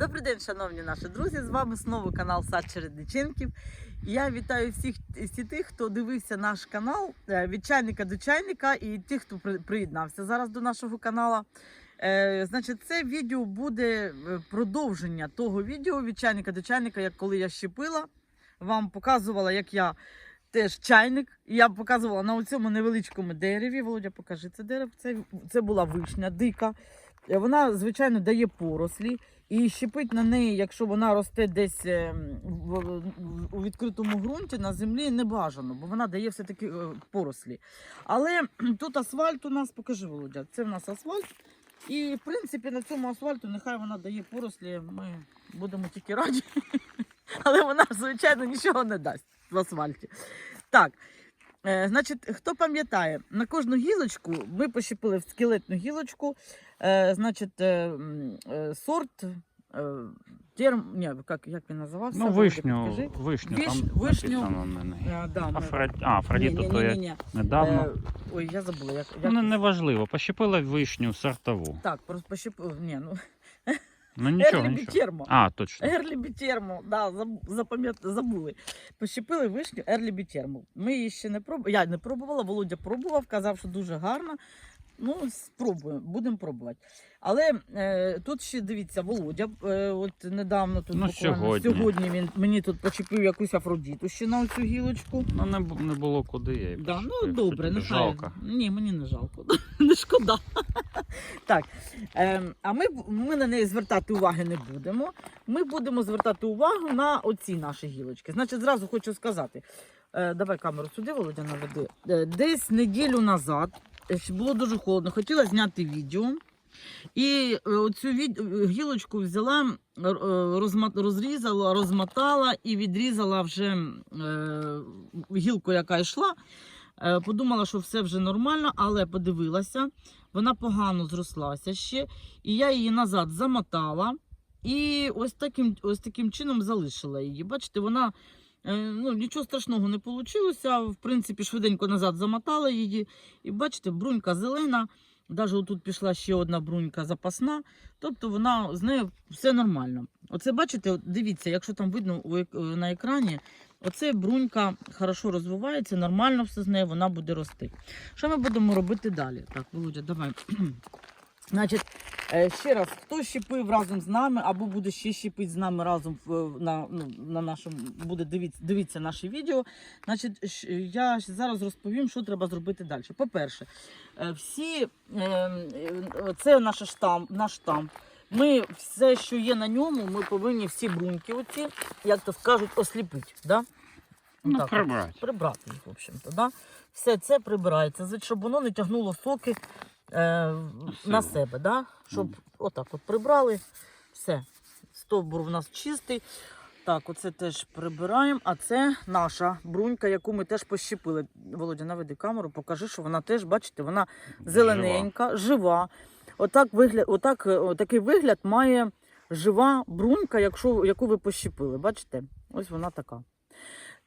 Добрий день, шановні наші друзі. З вами знову канал Сад Чередниченків. Я вітаю всіх всі тих, хто дивився наш канал е, від чайника до чайника, і тих, хто приєднався зараз до нашого каналу. Е, Значить, це відео буде е, продовження того відео від чайника до чайника, як коли я щепила. Вам показувала, як я теж чайник. Я показувала на цьому невеличкому дереві. Володя, покажи це дерево. Це, це була вишня дика. Е, Вона, звичайно, дає порослі. І щепить на неї, якщо вона росте десь е, у відкритому ґрунті на землі, не бажано, бо вона дає все-таки е, порослі. Але тут асфальт у нас, покажи, Володя, це в нас асфальт. І, в принципі, на цьому асфальту нехай вона дає порослі, ми будемо тільки раді. Але вона, звичайно, нічого не дасть в асфальті. Так. Значить, хто пам'ятає, на кожну гілочку ми пощепили в скелетну гілочку, значить, е, м, е, сорт терм, ні, як, як він називався? Ну, вишню, вишню, Виш- там вишню. написано на неї. Е, да, Афрод... А, Афродіту то є недавно. Е, ой, я забула, як, Ну, як... не, неважливо, пощепила вишню сортову. Так, просто пощепив, ні, ну, Ну нічого, нічого. А, точно. Ерлі Бітермо, да, запам'ят- забули. Пощепили вишню Ерлі Бітермо. Ми її ще не пробували. Я не пробувала, Володя пробував, казав, що дуже гарна. Ну, спробуємо, будемо пробувати. Але е, тут ще дивіться, Володя, е, от недавно тут Ну, буквально сьогодні. сьогодні він мені тут почепив якусь афродіту ще на оцю гілочку. Ну не, бу- не було куди я її Да, ну добре, тоді нехай. Жалко. Ні, мені не жалко. не шкода. так. Ем, а ми, б- ми на неї звертати уваги не будемо. Ми будемо звертати увагу на оці наші гілочки. Значить, зразу хочу сказати. Е, давай камеру сюди, Володя, наведи. Е, десь неділю назад е, було дуже холодно. Хотіла зняти відео. І е, оцю від... е, гілочку взяла, е, розма- розрізала, розмотала і відрізала вже гілку, яка йшла. Подумала, що все вже нормально, але подивилася, вона погано зрослася ще. І я її назад замотала і ось таким, ось таким чином залишила її. Бачите, вона ну, нічого страшного не вийшло. В принципі, швиденько назад замотала її. І бачите, брунька зелена. Навіть тут пішла ще одна брунька запасна, тобто вона з нею все нормально. Оце бачите, дивіться, якщо там видно на екрані, оце брунька хорошо розвивається, нормально все з нею, вона буде рости. Що ми будемо робити далі? Так, Володя, давай. Значить, е, ще раз, хто щепив разом з нами, або буде ще щепити з нами разом на, ну, на нашому, буде дивитися, дивитися наші відео. Значить, я зараз розповім, що треба зробити далі. По-перше, е, всі, е, це наш штамп, наш штамп. Ми все, що є на ньому, ми повинні всі бруньки, оці, як то скажуть, осліпити. Да? Ну, Отак от. прибрати. Прибрати їх, в общем-то. Да? Все це прибирається, щоб воно не тягнуло соки е, на себе. Да? Щоб отак от прибрали. Все. Стовбур в нас чистий. Так, оце теж прибираємо. А це наша брунька, яку ми теж пощепили. Володя, наведи камеру, покажи, що вона теж, бачите, вона зелененька, жива. Отак вигляд, отак, е, такий вигляд має жива брунька, якщо, яку ви пощепили. Бачите? Ось вона така.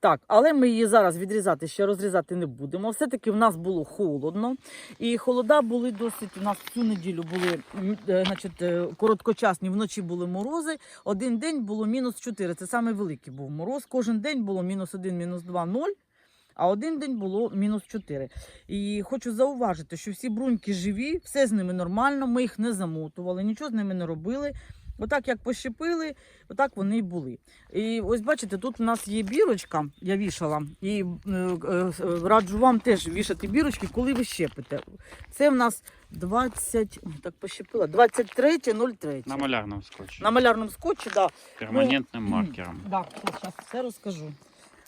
Так, але ми її зараз відрізати, ще розрізати не будемо. Все-таки в нас було холодно. І холода були досить. У нас цю неділю були е, значить, е, короткочасні, вночі були морози. Один день було мінус 4. Це саме великий був мороз. Кожен день було мінус 1, мінус 2, 0. А один день було мінус 4. І хочу зауважити, що всі бруньки живі, все з ними нормально, ми їх не замотували, нічого з ними не робили. Отак як пощепили, отак вони і були. І ось бачите, тут у нас є бірочка, я вішала, і е, е, раджу вам теж вішати бірочки, коли ви щепите. Це в нас 20, так пощепила, 23.03. На малярному скотчі. На малярному скотчі, да. Перманентним маркером. Так, зараз все розкажу.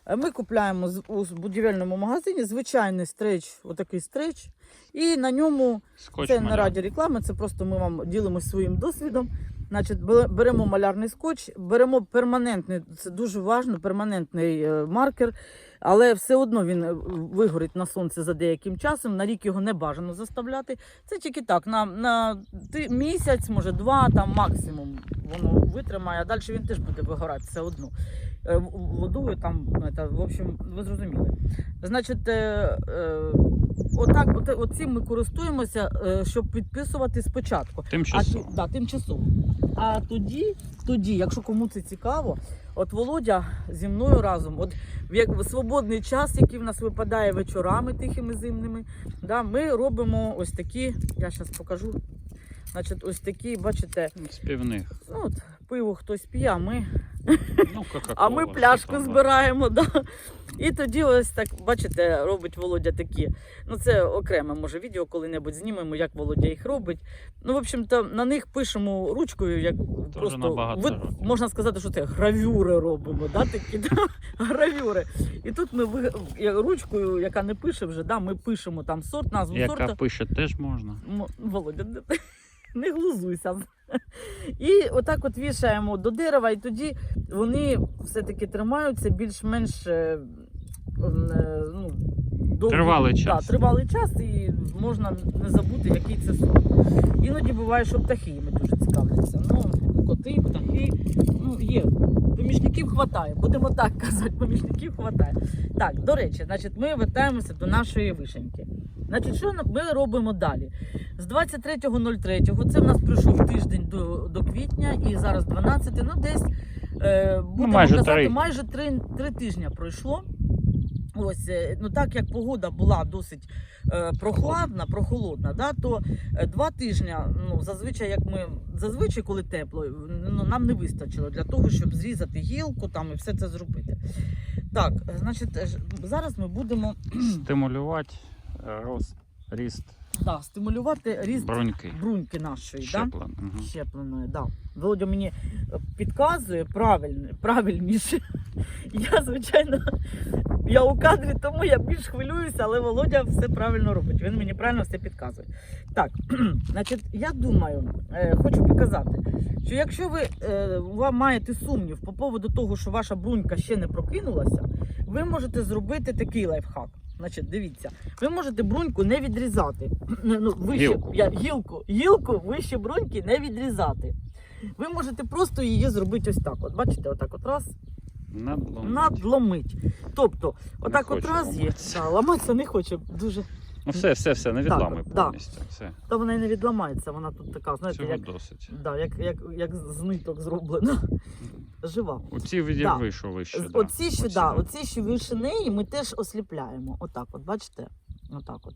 Е, Ми купляємо у будівельному магазині звичайний стрейч, отакий стрейч, і на ньому Скотч це не маляр. раді реклами, це просто ми вам ділимося своїм досвідом. Значить, беремо малярний скотч, беремо перманентний, це дуже важливо, перманентний е, маркер, але все одно він е, вигорить на сонці за деяким часом. На рік його не бажано заставляти. Це тільки так, на, на місяць, може два, там максимум воно витримає, а далі він теж буде вигорати все одно. Е, Водою там, це, в общем, ви зрозуміли. Значить, е, е, отак, от, оцим ми користуємося, е, щоб підписувати спочатку. А Тимчасово. ті- да, тимчасово. А тоді тоді, якщо кому це цікаво, от Володя зі мною разом, от в свободний час, який в нас випадає вечорами тихими зимними, да, ми робимо ось такі, я зараз покажу. Значить, ось такі, бачите, З півних. ну от пиво хтось п'є, а ми Ну, а ми пляшку збираємо. Да. І тоді ось так, бачите, робить Володя такі. Ну, це окреме, може, відео коли-небудь знімемо, як Володя їх робить. Ну, в общем-то, на них пишемо ручкою, як просто ви- можна сказати, що це гравюри робимо. Да, такі, да? гравюри. І тут ми ручкою, яка не пише вже, да, ми пишемо там сорт, назву Яка сорту. пише, теж можна. Володя, не, глузуйся. І отак от вішаємо до дерева, і тоді вони все-таки тримаються більш-менш е, е, ну, довгий- Тривалий Да, час. тривалий час, і можна не забути, який це сорт. Іноді буває, що птахи їми дуже цікавляться. Ну, коти, птахи, ну, є. Помічників хватає, будемо так казати, помічників хватає. Так, до речі, значить, ми вертаємося до нашої вишеньки. Значить, що ми робимо далі? З 23.03, це в нас пройшов тиждень до, до квітня, і зараз 12, ну десь е, будемо майже казати, три. майже три, три тижня пройшло. Ось, е, ну так як погода була досить е, прохладна, прохолодна, да, то е, два тижні, ну зазвичай, як ми зазвичай, коли тепло, ну нам не вистачило для того, щоб зрізати гілку там і все це зробити. Так, е, значить, зараз ми будемо Стимулювати рост, ріст да, стимулювати ріст бруньки. бруньки нашої. Да? Щеплен. Мгм. Щепленої, да. Володя мені е, підказує правильно, правильніше. Я, звичайно, я у кадрі, тому я більш хвилююся, але Володя все правильно робить. Він мені правильно все підказує. Так, значить, я думаю, е, хочу показати, що якщо ви е, вам маєте сумнів по поводу того, що ваша брунька ще не прокинулася, ви можете зробити такий лайфхак. Значить, дивіться, ви можете бруньку не відрізати. Ну, вище, Гілку. Я, гілку, гілку вище бруньки не відрізати. Ви можете просто її зробити ось так. От бачите, отак от раз Надломить. надломить. Тобто, отак от хоче раз є. ламатися. Да, ламатися не хоче дуже. Ну все, все, все, не Так, відламуй да. повністю. Все. Та вона і не відламається, вона тут така, знаєте, Цього як, досить. да, як, як, як з ниток зроблена. Жива. Оці що вище. З- да. Оці ще, Оці, да, оці ще вище неї ми теж осліпляємо. Отак, от, бачите? Отак от.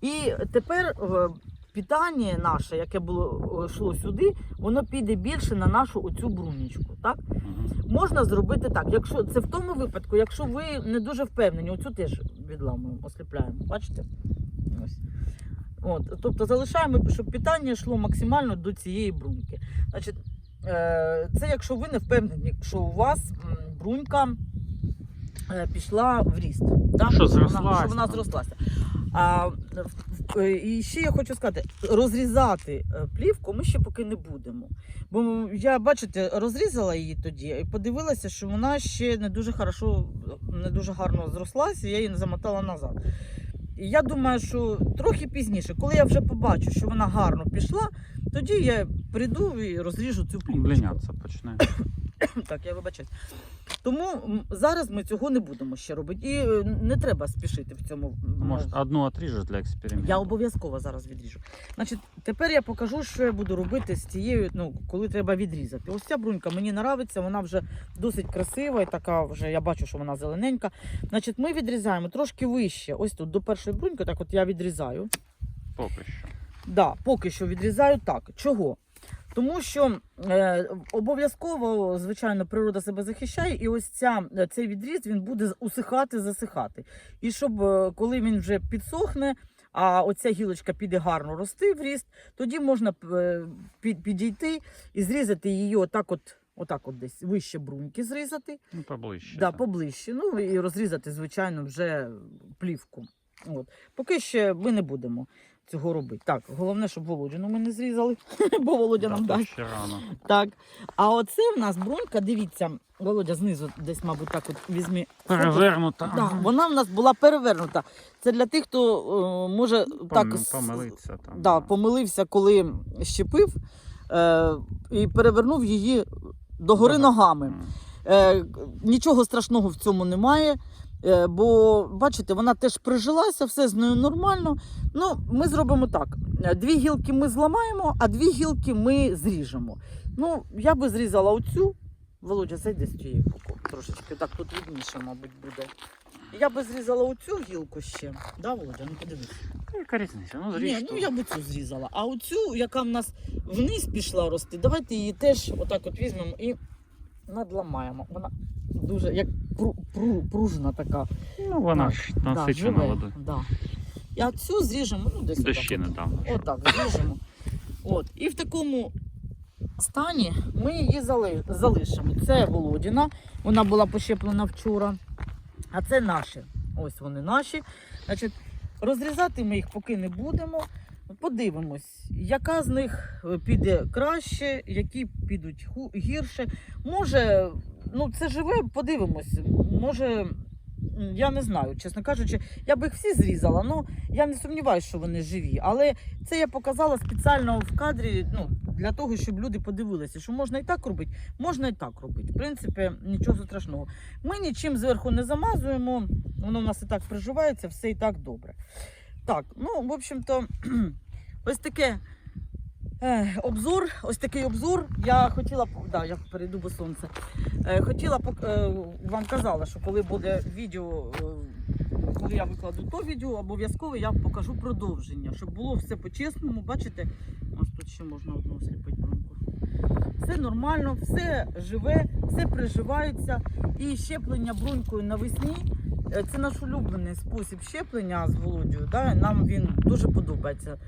І тепер е, питання наше, яке було е, йшло сюди, воно піде більше на нашу оцю брунічку. Так? Можна зробити так. Якщо це в тому випадку, якщо ви не дуже впевнені, оцю теж відламуємо, осліпляємо. Бачите? Ось. От, тобто залишаємо, щоб питання йшло максимально до цієї бруньки. Значить, це якщо ви не впевнені, що у вас брунька е, пішла в ріст. Да? Що вона, що вона зрослася. А, е, і ще я хочу сказати: розрізати е, плівку ми ще поки не будемо. Бо я, бачите, розрізала її тоді і подивилася, що вона ще не дуже хорошо, не дуже гарно зрослася, я її замотала назад. І я думаю, що трохи пізніше, коли я вже побачу, що вона гарно пішла, тоді я прийду і розріжу цю плівку. Блинятися почне. Так, я вибачаюсь. Тому зараз ми цього не будемо ще робити. І е, не треба спішити в цьому. м, Може, одну отріжеш для експерименту. я обов'язково зараз відріжу. Значить, тепер я покажу, що я буду робити з цією, ну, коли треба відрізати. Ось ця брунька мені подобається, вона вже досить красива і така вже я бачу, що вона зелененька. Значить, ми відрізаємо трошки вище. Ось тут до першої бруньки, так от я відрізаю. Поки що. Да, поки що відрізаю так. Чого? Тому що е, обов'язково, звичайно, природа себе захищає, і ось ця, е, цей відріз він буде усихати, засихати. І щоб е, коли він вже підсохне, а оця гілочка піде гарно рости в ріст, тоді можна е, під, підійти і зрізати її отак, от, отак от десь вище бруньки зрізати. Ну, поближче. Да, поближче. Ну і розрізати, звичайно, вже плівку. От. Поки ще ми не будемо цього робити. Так, головне, щоб Володіну ми не зрізали, бо Володя Да, нам то дасть. ще рано. Так. А оце в нас брунька, дивіться, Володя знизу десь, мабуть, так от візьмі. фото. Перевернута. Да, вона в нас була перевернута. Це для тих, хто е, може так с- Помилиться там. да, помилився, коли щепив е, і перевернув її догори Ага. ногами. М. Е, нічого страшного в цьому немає. Е, бо, бачите, вона теж прижилася, все з нею нормально. Ну, ми зробимо так: Е, дві гілки ми зламаємо, а дві гілки ми зріжемо. Ну, я би зрізала оцю. Володя, зайди з цієї боку трошечки. Так тут видніше, мабуть, буде. Я би зрізала оцю гілку ще. Да, Володя, ну подивись. Яка різниця? Ну, зріж. Ні, ну я би цю зрізала. А оцю, яка в нас вниз пішла рости, давайте її теж отак от візьмемо і надламаємо. Вона дуже як пру, пру, пружна така. Ну, вона ж Да, насичена водою. Да. І а цю зріжемо, ну десь Дощі отак от. Отак зріжемо. От. І в такому стані ми її зали- залишимо. Це Володіна, вона була пощеплена вчора. А це наші. Ось вони наші. Значить, розрізати ми їх поки не будемо. Подивимось, яка з них е, піде краще, які підуть гірше. Може, ну це живе, подивимось. Може, я не знаю, чесно кажучи, я би їх всі зрізала. Ну, я не сумніваюся, що вони живі. Але це я показала спеціально в кадрі ну, для того, щоб люди подивилися, що можна і так робити, можна і так робити. В принципі, нічого страшного. Ми нічим зверху не замазуємо, воно в нас і так приживається, все і так добре. Так, ну, в общем-то, ось таке. Е, Обзор, ось такий обзор. Я хотіла да, я перейду бо сонце. Хотіла е, вам казала, що коли буде відео, е, коли я викладу то відео, обов'язково я покажу продовження, щоб було все по-чесному. Бачите, ось тут ще можна одну сліпити бронку. Все нормально, все живе, все приживається. І щеплення брунькою навесні це наш улюблений спосіб щеплення з Володією. Да? Нам він дуже подобається.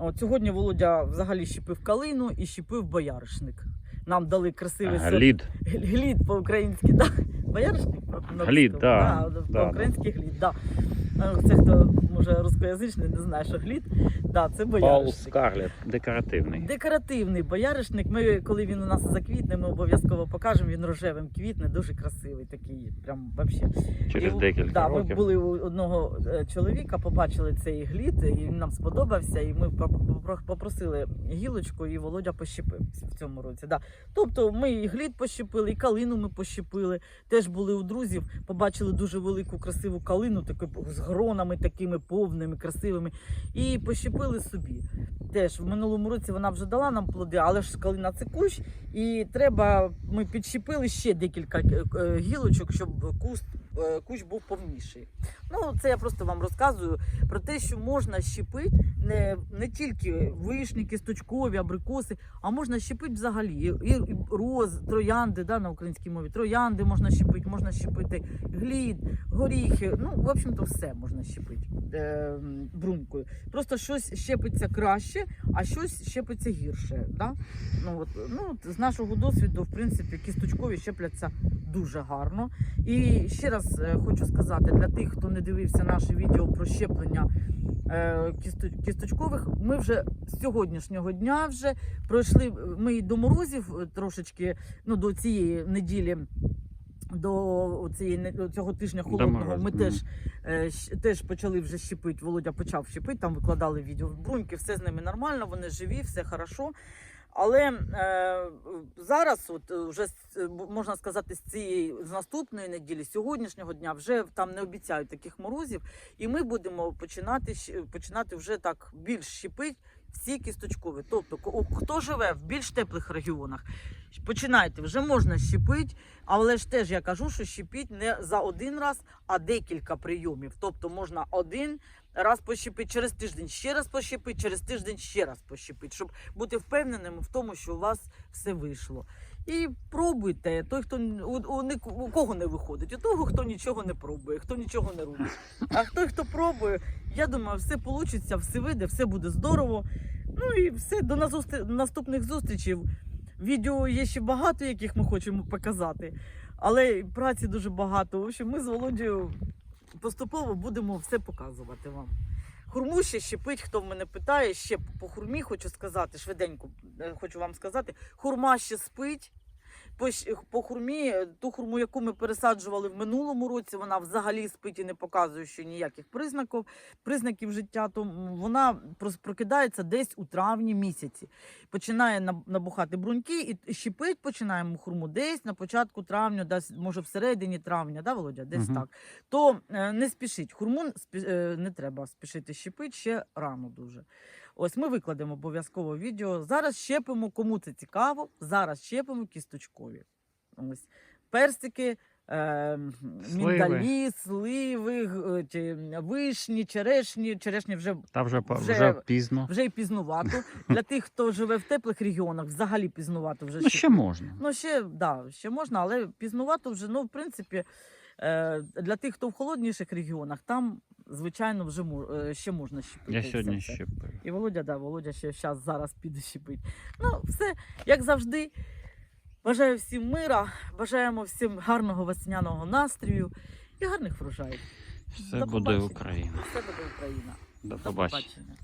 От, сьогодні Володя взагалі щепив калину і щепив бояришник. Нам дали красивий. Глід. Глід по-українськи, да. Бояришник? Глід, да, да, да, По-українськи глід, да. Це хто може рускоязичний, не знає, що глід. Да, це Паул бояришник. Скарлет. Декоративний. Декоративний бояришник. Ми, коли він у нас заквітне, ми обов'язково покажемо. Він рожевим квітне, дуже красивий такий. Прям вообще. Через І, декілька да, Ми були у одного е, чоловіка, побачили цей глід, і він нам сподобався, і ми поп- поп- попросили гілочку, і Володя пощепив в цьому році. Да. Тобто ми і глід пощепили, і калину ми пощепили. Теж були у друзів, побачили дуже велику красиву калину, таку з гронами такими повними, красивими, і пощепили собі. Теж в минулому році вона вже дала нам плоди, але ж калина це кущ, і треба. Ми підщепили ще декілька е, е, гілочок, щоб куст, е, кущ був повніший. Ну, це я просто вам розказую про те, що можна щепити не, не тільки вишні, кісточкові, абрикоси, а можна щепити взагалі. І, і роз, троянди, да, на українській мові. Троянди можна щепити, можна щепити глід, горіхи. Ну, в общем-то, все можна щепити е, м, брунькою. Просто щось щепиться краще, а щось щепиться гірше. Да? Ну, от, ну, от, з нашого досвіду, в принципі, кісточкові щепляться дуже гарно. І ще раз е, хочу сказати для тих, хто не дивився наше відео про щеплення е, кісточкових, ми вже з сьогоднішнього дня вже пройшли. Ми до морозів трошечки, ну до цієї неділі. До цієї цього тижня холодного ми теж, е, теж почали вже щепити. Володя почав щепити, там викладали відео. Бруньки, все з ними нормально, вони живі, все хорошо. Але е, зараз, от е, вже е, можна сказати, з цієї з наступної неділі, з сьогоднішнього дня, вже там не обіцяють таких морозів, і ми будемо починати починати вже так більш щепити всі кісточкові. Тобто, хто живе в більш теплих регіонах, починайте, вже можна щепити, але ж теж я кажу, що щепіть не за один раз, а декілька прийомів. Тобто можна один раз пощепити, через тиждень ще раз пощепити, через тиждень ще раз пощепити, щоб бути впевненим в тому, що у вас все вийшло. І пробуйте. Той, хто у, у, у кого не виходить, у того, хто нічого не пробує, хто нічого не робить. А той, хто пробує, я думаю, все вийде, все вийде, все буде здорово. Ну і все, до наступних зустрічей. Відео є ще багато, яких ми хочемо показати, але праці дуже багато. В общем, ми з Володією поступово будемо все показувати вам. Хурму ще щепить, хто в мене питає, ще по хурмі хочу сказати, швиденько е, хочу вам сказати, хурма ще спить. По, по хурмі, е, ту хурму, яку ми пересаджували в минулому році, вона взагалі спить і не показує ще ніяких признаків, признаків життя. То вона прокидається десь у травні місяці. Починає наб- набухати бруньки і щепить починаємо хурму десь на початку травня, десь, може всередині травня, да, Володя? Десь Мгм. так. То е, не спішіть. Хурму спі- е, не треба спішити щепити ще рано дуже. Ось ми викладемо обов'язково відео. Зараз щепимо, кому це цікаво. Зараз щепимо кісточкові. Ось персики, е, міндалі, сливи, чи вишні, черешні. Черешні вже Та вже, Вже- вже пізно. вже й пізнувато. Для тих, хто живе в теплих регіонах, взагалі пізнувато вже Ну, ще можна. Ну, ще, да, ще можна, але пізнувато вже, ну, в принципі, е, для тих, хто в холодніших регіонах, там, звичайно, вже мо- е, ще можна щепити. Я сьогодні щепив. І Володя, да, Володя ще щас, зараз піде щепить. Ну, все, як завжди. Бажаю всім мира, бажаємо всім гарного весняного настрою і гарних врожаїв. Все До буде побачення. Україна. Все буде Україна. До До побачення. побачення.